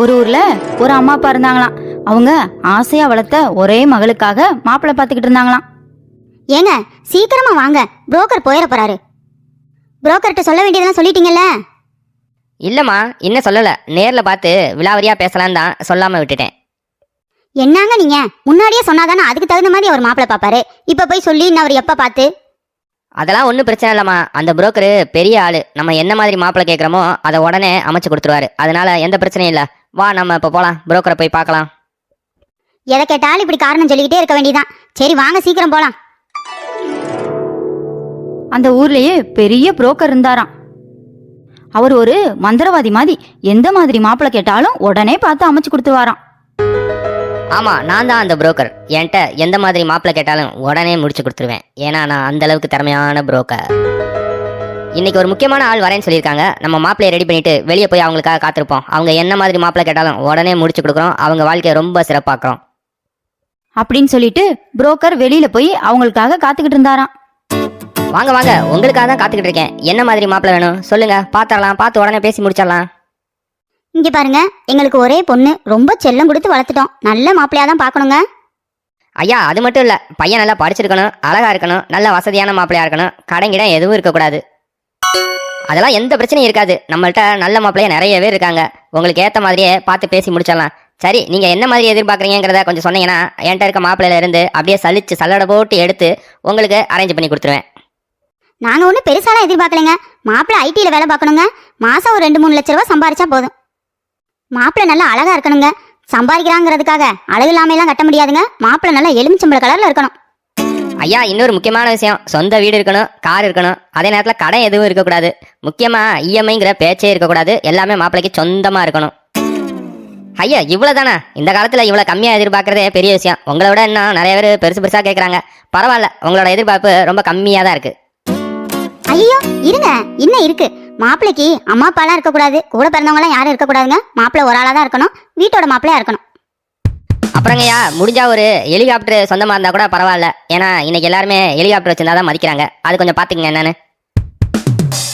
ஒரு ஊர்ல ஒரு அம்மா அப்பா இருந்தாங்களாம். அவங்க ஆசையா வளர்த்த ஒரே மகளுக்காக மாப்பிள்ளை பார்த்துக்கிட்டு இருந்தாங்களாம். ஏங்க சீக்கிரமா வாங்க. புரோக்கர் போயிட போறாரு. புரோக்கர்கிட்ட சொல்ல வேண்டியதெல்லாம் சொல்லிட்டீங்கல்ல? இல்லைம்மா இன்னும் சொல்லலை. நேரில் பார்த்து விலாவரியாக பேசலான்னு தான் சொல்லாமல் விட்டுட்டேன். என்னங்க நீங்க? முன்னாடியே சொன்னாதானே அதுக்கு தகுந்த மாதிரி அவர் மாப்பிள்ளை பாப்பாரு இப்ப போய் சொல்லி இன்னும் அவர் எப்ப பார்த்து? அதெல்லாம் ஒன்றும் பிரச்சனை இல்லைம்மா. அந்த புரோக்கரு பெரிய ஆள். நம்ம என்ன மாதிரி மாப்பிள்ளை கேட்குறோமோ அதை உடனே அமைச்சு கொடுத்துருவாரு. அதனால எந்த பிரச்சனையும் இல்லை. வா நம்ம இப்போ போகலாம் புரோக்கரை போய் பார்க்கலாம். எதை கேட்டாலும் இப்படி காரணம் சொல்லிக்கிட்டே இருக்க வேண்டியதான் சரி வாங்க சீக்கிரம் போலாம். அந்த ஊர்லயே பெரிய புரோக்கர் இருந்தாராம். அவர் ஒரு மந்திரவாதி மாதிரி எந்த மாதிரி மாப்பிள்ளை கேட்டாலும் உடனே பார்த்து அமைச்சு கொடுத்துருவாராம். ஆமாம் நான் தான் அந்த புரோக்கர் என்கிட்ட எந்த மாதிரி மாப்பிள்ளை கேட்டாலும் உடனே முடிச்சு கொடுத்துருவேன். ஏன்னா நான் அந்த அளவுக்கு திறமையான புரோக்கர் இன்னைக்கு ஒரு முக்கியமான ஆள் வரேன்னு சொல்லியிருக்காங்க. நம்ம மாப்பிள்ளையை ரெடி பண்ணிட்டு வெளியே போய் அவங்களுக்காக காத்திருப்போம். அவங்க என்ன மாதிரி மாப்பிள்ளை கேட்டாலும் உடனே முடிச்சு கொடுக்குறோம். அவங்க வாழ்க்கையை ரொம்ப சிறப்பாக்குறோம். அப்படின்னு சொல்லிட்டு புரோக்கர் வெளியில போய் அவங்களுக்காக காத்துக்கிட்டு இருந்தாராம். வாங்க வாங்க. உங்களுக்காக தான் காத்துக்கிட்டு இருக்கேன். என்ன மாதிரி மாப்பிள்ளை வேணும்? சொல்லுங்க. பாத்திரலாம் பார்த்து உடனே பேசி முடிச்சிடலாம். இங்க பாருங்க. எங்களுக்கு ஒரே பொண்ணு. ரொம்ப செல்லம் கொடுத்து வளர்த்துட்டோம். நல்ல மாப்பிள்ளையா தான் பார்க்கணுங்க. ஐயா அது மட்டும் இல்லை. பையன் நல்லா படிச்சிருக்கணும். அழகா இருக்கணும். நல்ல வசதியான மாப்பிள்ளையா இருக்கணும். கடைங்கிடம் எதுவும் இருக்கக்கூடாது. அதெல்லாம் எந்த பிரச்சனையும் இருக்காது. நம்மள்ட்ட நல்ல மாப்பிள்ளைய நிறைய பேர் இருக்காங்க. உங்களுக்கு ஏற்ற மாதிரியே பார்த்து பேசி முடிச்சிடலாம். சரி நீங்கள் என்ன மாதிரி எதிர்பார்க்குறீங்கிறத கொஞ்சம் சொன்னீங்கன்னா என்கிட்ட இருக்க மாப்பிள்ளையில இருந்து அப்படியே சலிச்சு சல்லடை போட்டு எடுத்து உங்களுக்கு அரேஞ்ச் பண்ணி கொடுத்துருவேன். நாங்க ஒன்றும் பெருசாலாம் எதிர்பார்க்கலைங்க. மாப்பிள்ளை ஐடியில் வேலை பார்க்கணுங்க. மாசம் ஒரு ரெண்டு மூணு லட்ச ரூபா சம்பாரிச்சா போதும். மாப்பிள்ளை நல்லா அழகா இருக்கணுங்க. சம்பாதிக்கிறாங்கிறதுக்காக அழகு இல்லாமையெல்லாம் கட்ட முடியாதுங்க. மாப்பிள்ளை நல்லா எலுமிச்சம்பள கலர்ல இருக்கணும். ஐயா இன்னொரு முக்கியமான விஷயம். சொந்த வீடு இருக்கணும் கார் இருக்கணும். அதே நேரத்தில் கடன் எதுவும் இருக்கக்கூடாது. முக்கியமாக இஎம்ஐங்கிற பேச்சே இருக்கக்கூடாது. எல்லாமே மாப்பிள்ளைக்கு சொந்தமாக இருக்கணும். ஐயா இவ்வளோ தானே இந்த காலத்தில் இவ்வளோ கம்மியாக எதிர்பார்க்குறதே பெரிய விஷயம். உங்களை விட இன்னும் நிறைய பேர் பெருசு பெருசாக கேட்குறாங்க பரவாயில்ல உங்களோட எதிர்பார்ப்பு ரொம்ப கம்மியாக தான் இருக்குது ஐயோ இருங்க. என்ன இருக்கு. மாப்பிள்ளைக்கு அம்மா அப்பாலாம் இருக்கக்கூடாது. கூட பிறந்தவங்களாம் யாரும் இருக்கக்கூடாதுங்க. மாப்பிள்ளை ஒரு ஆளாக தான் இருக்கணும். வீட்டோட மாப்பிள்ளையா இருக்கணும். அப்புறங்கய்யா முடிஞ்சா ஒரு ஹெலிகாப்டர் சொந்தமாக இருந்தால் கூட பரவாயில்ல. ஏன்னா இன்னைக்கு எல்லாருமே ஹெலிகாப்டர் வச்சிருந்தா தான் மதிக்கிறாங்க. அது கொஞ்சம் பார்த்துக்கங்க என்னன்னு.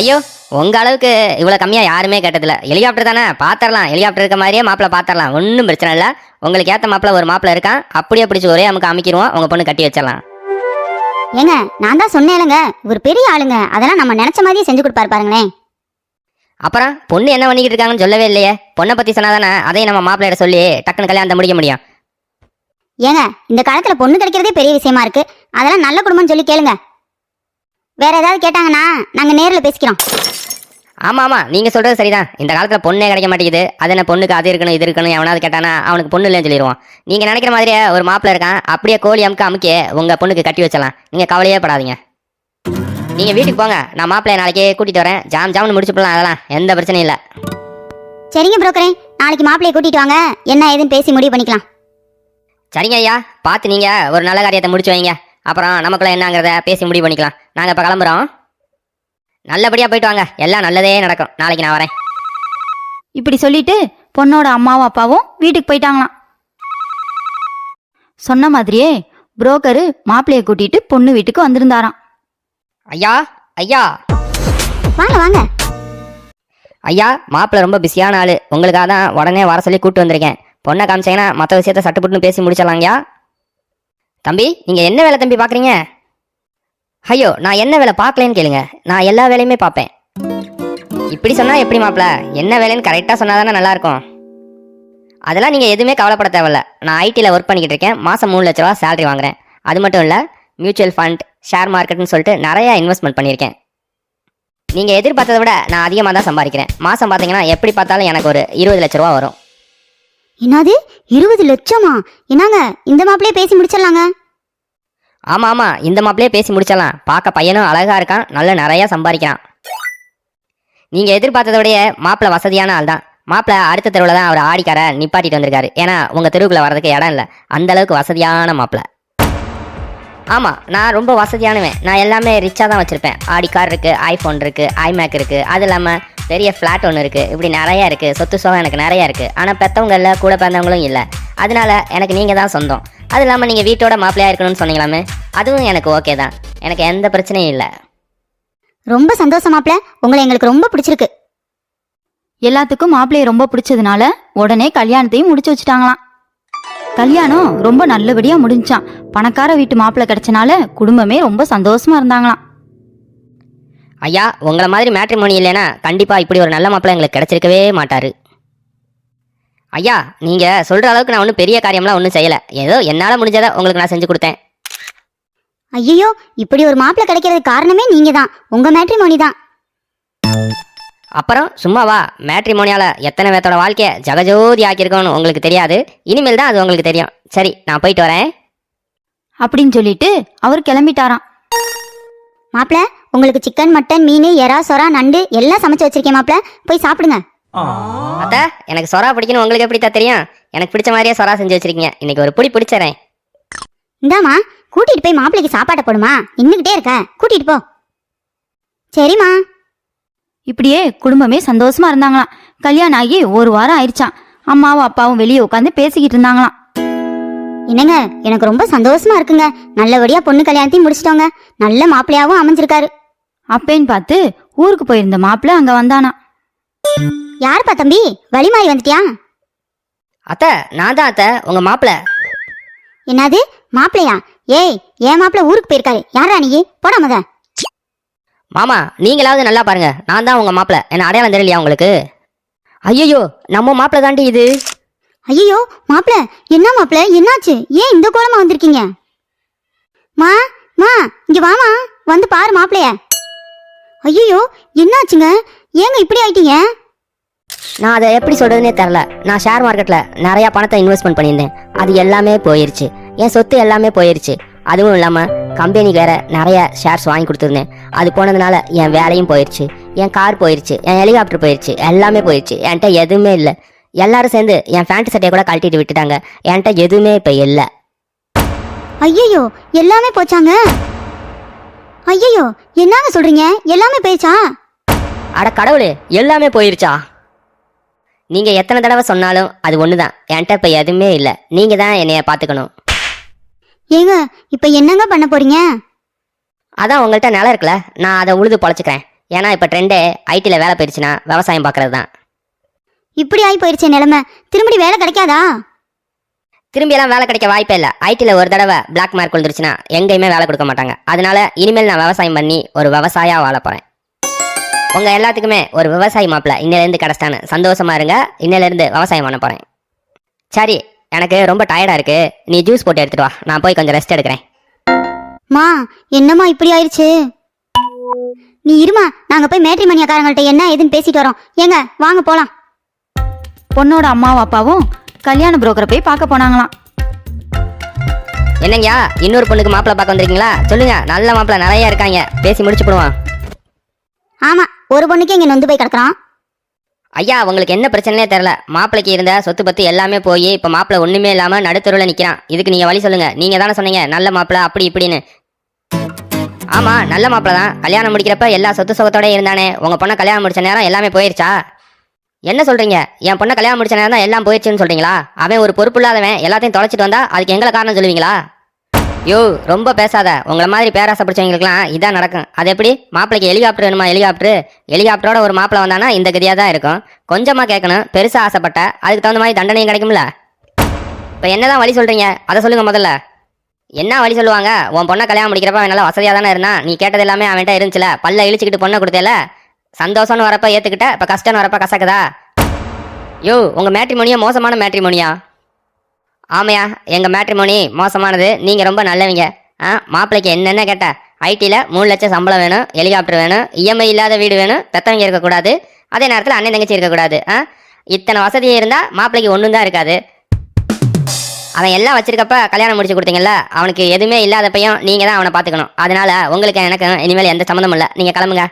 ஐயோ உங்க அளவுக்கு இவ்வளோ கம்மியாக யாருமே கேட்டதில்ல. ஹெலிகாப்டர் தானே? பார்த்துடலாம் ஹெலிகாப்டர் இருக்க மாதிரியே மாப்பிள்ளை பார்த்துடலாம் ஒன்றும் பிரச்சனை இல்லை. உங்களுக்கு ஏற்ற மாப்பிள்ளை ஒரு மாப்பிள்ளை இருக்கான் அப்படியே பிடிச்சி ஒரே அமுக்கு அமைக்கிடுவோம் உங்கள் பொண்ணு கட்டி வச்சிடலாம். ஏங்க நான் தான் சொன்னேன்லங்க. இவர் பெரிய ஆளுங்க. அதெல்லாம் நம்ம நினைச்ச மாதிரியே செஞ்சு கொடுப்பாரு பாருங்களேன். அப்புறம் பொண்ணு என்ன பண்ணிக்கிட்டு இருக்காங்கன்னு சொல்லவே இல்லையே. பொண்ணை பற்றி சொன்னாதானே? அதையும் நம்ம மாப்பிள்ளையிட சொல்லி டக்குன்னு கல்யாணத்தை முடிக்க முடியும். ஏங்க இந்த காலத்துல பொண்ணு கிடைக்கிறதே பெரிய விஷயமா இருக்கு. அதெல்லாம் நல்ல குடும்பம்னு சொல்லி கேளுங்க. வேற ஏதாவது கேட்டாங்கன்னா நாங்க நேர்ல பேசிக்கிறோம். ஆமாம் ஆமாம் நீங்கள் சொல்கிறது சரிதான். இந்த காலத்தில் பொண்ணே கிடைக்க மாட்டேங்குது. அது என்ன பொண்ணுக்கு அது இருக்கணும் இது இருக்கணும் எவனாவது கேட்டானா அவனுக்கு பொண்ணு இல்லைன்னு சொல்லிடுவோம் நீங்கள் நினைக்கிற மாதிரியே ஒரு மாப்பிள்ளை இருக்கான். அப்படியே கோழி அமுக்க அமுக்கி உங்கள் பொண்ணுக்கு கட்டி வச்சலாம் நீங்கள் கவலையே படாதீங்க. நீங்கள் வீட்டுக்கு போங்க. நான் மாப்பிள்ளைய நாளைக்கே கூட்டிகிட்டு வரேன். ஜாம் ஜாம்னு முடிச்சு போடலாம் அதெல்லாம். எந்த பிரச்சனையும் இல்லை. சரிங்க புரோக்கரே. நாளைக்கு மாப்பிள்ளைய கூட்டிட்டு வாங்க. என்ன ஏதுன்னு பேசி முடிவு பண்ணிக்கலாம். சரிங்க ஐயா பார்த்து நீங்கள் ஒரு நல்ல காரியத்தை முடிச்சு வைங்க. அப்புறம் நமக்குள்ள என்னங்கிறத பேசி முடிவு பண்ணிக்கலாம். நாங்கள் இப்போ கிளம்புறோம். நல்லபடியாக போயிட்டு வாங்க. எல்லாம் நல்லதே நடக்கும். நாளைக்கு நான் வரேன். இப்படி சொல்லிட்டு பொண்ணோட அம்மாவும் அப்பாவும் வீட்டுக்கு போயிட்டாங்களாம். சொன்ன மாதிரியே புரோக்கரு மாப்பிள்ளைய கூட்டிட்டு பொண்ணு வீட்டுக்கு வந்திருந்தாராம். ஐயா ஐயா. வாங்க வாங்க. ஐயா மாப்பிள்ளை ரொம்ப பிஸியான ஆள். உங்களுக்காக தான் உடனே வர சொல்லி கூப்பிட்டு வந்திருக்கேன். பொண்ணை காமிச்சிங்கன்னா மற்ற விஷயத்த சட்டுப்புட்டுன்னு பேசி முடிச்சிடலாங்கய்யா. தம்பி நீங்கள் என்ன வேலை தம்பி பார்க்குறீங்க ஐயோ நான் என்ன வேலை பார்க்கலன்னு கேளுங்க. நான் எல்லா வேலையுமே பார்ப்பேன். இப்படி சொன்னால் எப்படி மாப்பிள? என்ன வேலைன்னு கரெக்டாக சொன்னால் தானே நல்லாயிருக்கும். அதெல்லாம் நீங்கள் எதுவுமே கவலைப்பட தேவையில்ல. நான் ஐடியில் ஒர்க் பண்ணிக்கிட்டு இருக்கேன். மாதம் மூணு லட்ச ரூபா சேலரி வாங்குறேன். அது மட்டும் இல்லை மியூச்சுவல் ஃபண்ட் ஷேர் மார்க்கெட்னு சொல்லிட்டு நிறையா இன்வெஸ்ட்மெண்ட் பண்ணியிருக்கேன். நீங்கள் எதிர்பார்த்ததை விட நான் அதிகமாக தான் சம்பாதிக்கிறேன். மாதம் பார்த்தீங்கன்னா எப்படி பார்த்தாலும் எனக்கு ஒரு இருபது லட்ச ரூபா வரும். என்னது? இருபது லட்சமா? என்னங்க இந்த மாப்பிள்ளையே பேசி முடிச்சிடலாங்க? ஆமாம் ஆமாம் இந்த மாப்பிளையே பேசி முடிச்சிடலாம். பார்க்க பையனும் அழகாக இருக்கான் நல்ல நிறையா சம்பாதிக்கிறான். நீங்கள் எதிர்பார்த்ததோடைய மாப்பிள்ளை வசதியான ஆள் தான். மாப்பிள்ளை அடுத்த தெருவில் தான் அவர் ஆடிக்கார நிப்பாட்டிட்டு வந்திருக்காரு. ஏன்னா உங்கள் தெருவுக்குள்ளே வரதுக்கு இடம் இல்லை. அந்த அளவுக்கு வசதியான மாப்பிள்ளை. ஆமாம் நான் ரொம்ப வசதியானவன். நான் எல்லாமே ரிச்சாக தான் வச்சுருப்பேன். ஆடி கார் இருக்குது ஐஃபோன் இருக்குது ஐமேக் இருக்குது அது இல்லாமல் பெரிய ஃப்ளாட் ஒன்று இருக்குது இப்படி நிறையா இருக்குது சொத்து சுகம் எனக்கு நிறையா இருக்குது ஆனால் பெற்றவங்க இல்லை கூட பிறந்தவங்களும் இல்லை. அதனால எனக்கு நீங்கள் தான் சொந்தம். அது இல்லாமல் நீங்கள் வீட்டோட மாப்பிளையாக இருக்கணும்னு சொன்னீங்களாமே அதுவும் எனக்கு ஓகே தான். எனக்கு எந்த பிரச்சனையும் இல்லை. ரொம்ப சந்தோஷம் மாப்பிள்ள. உங்களை எங்களுக்கு ரொம்ப பிடிச்சிருக்கு. எல்லாத்துக்கும் மாப்பிள்ளையை ரொம்ப பிடிச்சதுனால உடனே கல்யாணத்தையும் முடிச்சு வச்சுட்டாங்களாம். கல்யாணம் ரொம்ப நல்லபடியா முடிஞ்சான். பணக்கார வீட்டு மாப்பிள்ளை கிடைச்சனால குடும்பமே ரொம்ப சந்தோஷமா இருந்தாங்களாம். ஐயா உங்களை மாதிரி மேட்ரிமோனி இல்லைன்னா கண்டிப்பா இப்படி ஒரு நல்ல மாப்பிள்ளை எங்களுக்கு கிடைச்சிருக்கவே மாட்டாரு. ஐயா நீங்க சொல்ற அளவுக்கு நான் ஒன்றும் பெரிய காரியம்லாம் ஒன்றும் செய்யல. ஏதோ என்னால முடிஞ்சதை உங்களுக்கு நான் செஞ்சு கொடுத்தேன். ஐயோ இப்படி ஒரு மாப்பிள்ளை கிடைக்கிறதுக்கு காரணமே நீங்க தான் உங்க மேட்ரிமோனி தான். அப்புறம் சும்மாவா மேட்ரிமோனியால எத்தனை பேர்த்தோட வாழ்க்கைய ஜகஜோதி ஆக்கியிருக்கோன்னு உங்களுக்கு தெரியாது. இனிமேல் தான் அது உங்களுக்கு தெரியும். சரி நான் போயிட்டு வரேன். அப்படின்னு சொல்லிட்டு அவர் கிளம்பிட்டாராம். மாப்பிள்ள உங்களுக்கு சிக்கன் மட்டன் மீன் எறா சொரா நண்டு எல்லாம் சமைச்சு வச்சிருக்கேன் மாப்பிள்ள போய் சாப்பிடுங்க. அத்த எனக்கு சொரா பிடிக்கணும் உங்களுக்கு எப்படி தான் தெரியும்? எனக்கு பிடிச்ச மாதிரியே சொரா செஞ்சு வச்சிருக்கீங்க. இன்னைக்கு ஒரு புடி பிடிச்சறேன். இந்தாம்மா கூட்டிட்டு போய் மாப்பிள்ளைக்கு சாப்பாட்டை போடுமா? நின்னுகிட்டே இருக்க. கூட்டிட்டு போ. சரிம்மா. இப்படியே குடும்பமே சந்தோஷமா இருந்தாங்களாம். கல்யாணம் ஆகி ஒரு வாரம் ஆயிடுச்சான் அம்மாவும் அப்பாவும் வெளியே உட்காந்து பேசிக்கிட்டு இருந்தாங்களாம். என்னங்க எனக்கு ரொம்ப சந்தோஷமா இருக்குங்க. நல்லபடியா பொண்ணு கல்யாணத்தையும் முடிச்சிட்டோங்க. நல்ல மாப்பிள்ளையாவும் அமைஞ்சிருக்காரு. அப்பேன்னு பார்த்து ஊருக்கு போயிருந்த மாப்பிள்ளை அங்க வந்தானா யாருப்பா தம்பி? வழி மாறி வந்துட்டியா? அத்த நான் தான் அத்த உங்க மாப்பிள்ள. என்னது? மாப்பிள்ளையா? ஏய் ஏன் மாப்பிள்ளை ஊருக்கு போயிருக்காரு. யாரா நீ? போடா முத. மாமா நீங்களாவது நல்லா பாருங்க. நான் தான் உங்க மாப்பிள்ள என்ன அடையாளம் தெரியலையா உங்களுக்கு? ஐயோ நம்ம மாப்பிள்ள தாண்டி இது. ஐயோ மாப்பிள்ள என்ன மாப்பிள்ள என்னாச்சு? ஏன் இந்த கோலமா வந்திருக்கீங்க? மா மா இங்க வாமா. வந்து பாரு மாப்பிளைய. ஐயோ என்னாச்சுங்க? ஏங்க இப்படி ஆயிட்டீங்க? நான் அதை எப்படி சொல்றதுனே தெரில. நான் ஷேர் மார்க்கெட்ல நிறைய பணத்தை இன்வெஸ்ட்மெண்ட் பண்ணியிருந்தேன். அது எல்லாமே போயிருச்சு. என் சொத்து எல்லாமே போயிருச்சு. அதுவும் இல்லாம கம்பெனிக்கு வேற நிறைய ஷேர்ஸ் வாங்கி கொடுத்துருந்தேன். அது போனதுனால என் வேலையும் போயிருச்சு. என் கார் போயிருச்சு. என் ஹெலிகாப்டர் போயிருச்சு. எல்லாமே போயிருச்சு. என்கிட்ட எதுவுமே இல்லை. எல்லாரும் சேர்ந்து என் ஃபேண்ட் சட்டையை கூட கழட்டிட்டு விட்டுட்டாங்க. என்கிட்ட எதுவுமே இப்போ இல்லை. ஐயோ எல்லாமே போச்சாங்க? ஐயோ என்னங்க சொல்றீங்க? எல்லாமே போயிச்சா அட கடவுளே எல்லாமே போயிருச்சா? நீங்க எத்தனை தடவை சொன்னாலும் அது ஒண்ணுதான். என்கிட்ட இப்ப எதுவுமே இல்ல. நீங்க தான் என்னைய பாத்துக்கணும் ஏங்க இப்ப என்னங்க பண்ண போறீங்க? அதான் உங்கள்கிட்ட நிலம் இருக்குல்ல நான் அதை உழுது பொழைச்சிக்கிறேன். ஏன்னா இப்ப ட்ரெண்டே ஐடில வேலை போயிருச்சுன்னா விவசாயம் பார்க்கறது தான் இப்படி ஆகி போயிருச்சே நிலைமை. திரும்படி வேலை கிடைக்காதா? திரும்பி எல்லாம் வேலை கிடைக்க வாய்ப்பே இல்லை. ஐடில ஒரு தடவை பிளாக் மார்க் விழுந்துருச்சுன்னா எங்கேயுமே வேலை கொடுக்க மாட்டாங்க. அதனால இனிமேல் நான் விவசாயம் பண்ணி ஒரு விவசாயியா வாழ போறேன். உங்க எல்லாத்துக்குமே ஒரு விவசாயி மாப்பிள்ள இன்னிலேருந்து கிடச்சிட்டான்னு சந்தோஷமா இருங்க இன்னிலேருந்து விவசாயம் பண்ண போறேன். சரி எனக்கு ரொம்ப டயர்டா இருக்கு. நீ ஜூஸ் போட்டு எடுத்துட்டு வா. நான் போய் கொஞ்சம் ரெஸ்ட் எடுக்கிறேன். மா என்னம்மா இப்படி ஆயிருச்சு? நீ இருமா நாங்க போய் மேட்ரிமணியக்காரங்கள்ட்ட என்ன ஏதுன்னு பேசிட்டு வரோம். ஏங்க வாங்க போலாம். பொண்ணோட அம்மாவும் அப்பாவும் கல்யாண புரோக்கரை போய் பார்க்க போனாங்களாம். என்னங்கய்யா இன்னொரு பொண்ணுக்கு மாப்பிள்ள பார்க்க வந்திருக்கீங்களா? சொல்லுங்க நல்ல மாப்பிள்ள நிறைய இருக்காங்க. பேசி முடிச்சு போடுவான் ஆமா ஒரு பொண்ணுக்கு இங்க நொந்து போய் கிடக்குறான். ஐயா உங்களுக்கு என்ன பிரச்சனையே தெரில மாப்பிளைக்கு இருந்த சொத்து பத்து எல்லாமே போய் இப்போ மாப்பிள்ளை ஒண்ணுமே இல்லாம நடுத்தருவில் நிக்கிறான். இதுக்கு நீங்க வழி சொல்லுங்க. நீங்க தானே சொன்னீங்க நல்ல மாப்பிள்ளை அப்படி இப்படின்னு. ஆமா நல்ல மாப்பிள்ளை தான். கல்யாணம் முடிக்கிறப்ப எல்லா சொத்து சுகத்தோடய இருந்தானே. உங்க பொண்ணை கல்யாணம் முடிச்ச நேரம் எல்லாமே போயிருச்சா? என்ன சொல்றீங்க? என் பொண்ணை கல்யாணம் முடிச்ச நேரம் தான் எல்லாம் போயிடுச்சுன்னு சொல்றீங்களா? அவன் ஒரு பொறுப்பு இல்லாதவன் எல்லாத்தையும் தொலைச்சிட்டு வந்தா அதுக்கு எங்களை காரணம் சொல்லுவீங்களா? யோ ரொம்ப பேசாத. உங்களை மாதிரி பேராசை பிடிச்சவங்களுக்குலாம் இதான் நடக்கும். அது எப்படி? மாப்பிளைக்கு ஹெலிகாப்டர் வேணுமா? ஹெலிகாப்டர்? ஹெலிகாப்டரோட ஒரு மாப்பிளை வந்தானா இந்த கதியாக தான் இருக்கும். கொஞ்சமாக கேட்கணும். பெருசாக ஆசைப்பட்ட அதுக்கு தகுந்த மாதிரி தண்டனையும் கிடைக்கும்ல? இப்போ என்னதான் வழி சொல்கிறீங்க அதை சொல்லுங்கள் முதல்ல. என்ன வழி சொல்லுவாங்க? உன் பொண்ணை கல்யாணம் முடிக்கிறப்ப நல்லா வசதியாக தானே இருந்தான். நீ கேட்டது எல்லாமே அவன்கிட்ட இருந்துச்சுல? பல்ல இழிச்சிக்கிட்டு பொண்ணை கொடுத்தேல? சந்தோஷம்னு வரப்ப ஏற்றுக்கிட்ட இப்போ கஷ்டம்னு வரப்ப கசக்குதா? யோ உங்கள் மேட்ரிமோனியா மோசமான மேட்ரிமோனியா ஆமையா எங்கள் மேட்ரிமோனி மோசமானது. நீங்கள் ரொம்ப நல்லவங்க. ஆ மாப்பிள்ளைக்கு என்னென்ன கேட்டா ஐடியில் மூணு லட்சம் சம்பளம் வேணும் ஹெலிகாப்டர் வேணும் இஎம்ஐ இல்லாத வீடு வேணும் பெத்தவங்க இருக்கக்கூடாது. அதே நேரத்தில் அண்ணன் தங்கச்சி இருக்கக்கூடாது. ஆ இத்தனை வசதி இருந்தால் மாப்பிள்ளைக்கு ஒன்றும் தான் இருக்காது. அவன் எல்லாம் வச்சிருக்கப்ப கல்யாணம் முடிச்சு கொடுத்தீங்கல்ல அவனுக்கு எதுவுமே இல்லாதப்பையும் நீங்கள் தான் அவனை பார்த்துக்கணும். அதனால உங்களுக்கு எனக்கு இனிமேல் எந்த சம்மந்தமும் இல்லை. நீங்கள் கிளம்புங்க.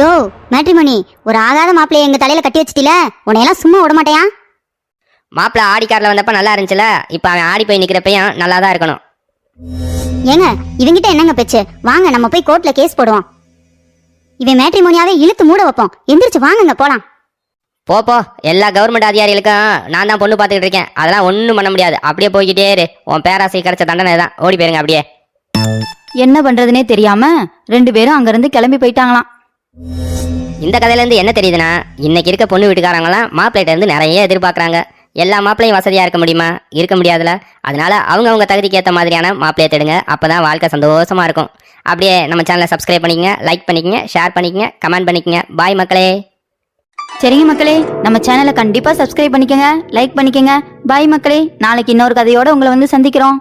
யோ மேட்ரிமணி ஒரு ஆகாத மாப்பிள்ளைய எங்க தலையில கட்டி வச்சிட்டில? உன்னையெல்லாம் சும்மா விட மாட்டேயா? மாப்பிள்ளை ஆடி காரில் வந்தப்ப நல்லா இருந்துச்சுல? இப்போ அவன் ஆடி போய் நிற்கிறப்பையும் நல்லா தான் இருக்கணும். ஏங்க இவங்கிட்ட என்னங்க பேச்சு? வாங்க நம்ம போய் கோர்ட்ல கேஸ் போடுவோம். இவன் மேட்ரிமோனியாவே இழுத்து மூட வைப்போம். எந்திரிச்சு வாங்குங்க போலாம். போ போ. எல்லா கவர்மெண்ட் அதிகாரிகளுக்கும் நான் தான் பொண்ணு பார்த்துக்கிட்டு இருக்கேன். அதெல்லாம் ஒன்றும் பண்ண முடியாது. அப்படியே போய்கிட்டே இரு. உன் பேராசை கிடைச்ச தண்டனை தான். ஓடி போயிருங்க அப்படியே. என்ன பண்றதுனே தெரியாம ரெண்டு பேரும் அங்கிருந்து கிளம்பி போயிட்டாங்களாம். இந்த கதையிலேருந்து என்ன தெரியுதுன்னா இன்னைக்கு இருக்க பொண்ணு வீட்டுக்காரங்களாம் மாப்பிள்ளைகிட்ட இருந்து நிறைய எதிர்பார்க்குறாங்க. எல்லா மாப்பிளையும் வசதியாக இருக்க முடியுமா? இருக்க முடியாதுல. அதனால அவங்க அவங்க தகுதிக்கு ஏற்ற மாதிரியான மாப்பிளையை தேடுங்க. அப்போ தான் வாழ்க்கை சந்தோஷமா இருக்கும். அப்படியே நம்ம சேனலை சப்ஸ்கிரைப் பண்ணிக்கங்க லைக் பண்ணிக்கங்க ஷேர் பண்ணிக்கங்க கமெண்ட் பண்ணிக்கங்க. பாய் மக்களே. சரிங்க மக்களே நம்ம சேனலை கண்டிப்பா சப்ஸ்கிரைப் பண்ணிக்கங்க லைக் பண்ணிக்கங்க. பாய் மக்களே. நாளைக்கு இன்னொரு கதையோட உங்களை வந்து சந்திக்கிறோம்.